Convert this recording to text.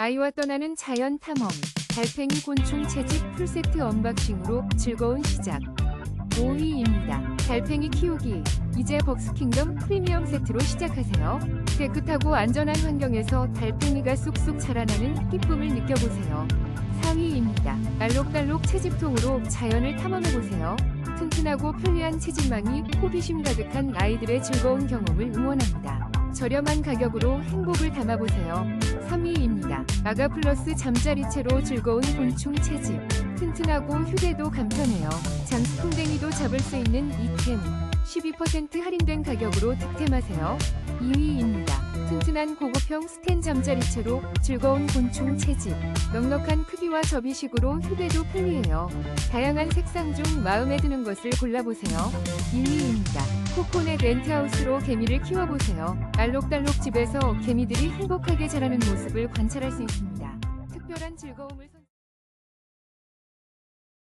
아이와 떠나는 자연 탐험, 달팽이 곤충 채집 풀세트 언박싱으로 즐거운 시작. 5위입니다. 달팽이 키우기. 이제 벅스킹덤 프리미엄 세트로 시작하세요. 깨끗하고 안전한 환경에서 달팽이가 쑥쑥 자라나는 기쁨을 느껴보세요. 4위입니다. 알록달록 채집통으로 자연을 탐험해보세요. 튼튼하고 편리한 채집망이 호기심 가득한 아이들의 즐거운 경험을 응원합니다. 저렴한 가격으로 행복을 담아보세요. 3위입니다. 아가 플러스 잠자리채로 즐거운 곤충 채집. 튼튼하고 휴대도 간편해요. 장수풍뎅이도 잡을 수 있는 이템. 12% 할인된 가격으로 득템하세요. 2위입니다. 튼튼한 고급형 스텐 잠자리채로 즐거운 곤충 채집. 넉넉한 크기와 접이식으로 휴대도 편리해요. 다양한 색상 중 마음에 드는 것을 골라보세요. 1위입니다. 코코넷 렌트하우스로 개미를 키워보세요. 알록달록 집에서 개미들이 행복하게 자라는 모습을 관찰할 수 있습니다. 특별한 즐거움을 선...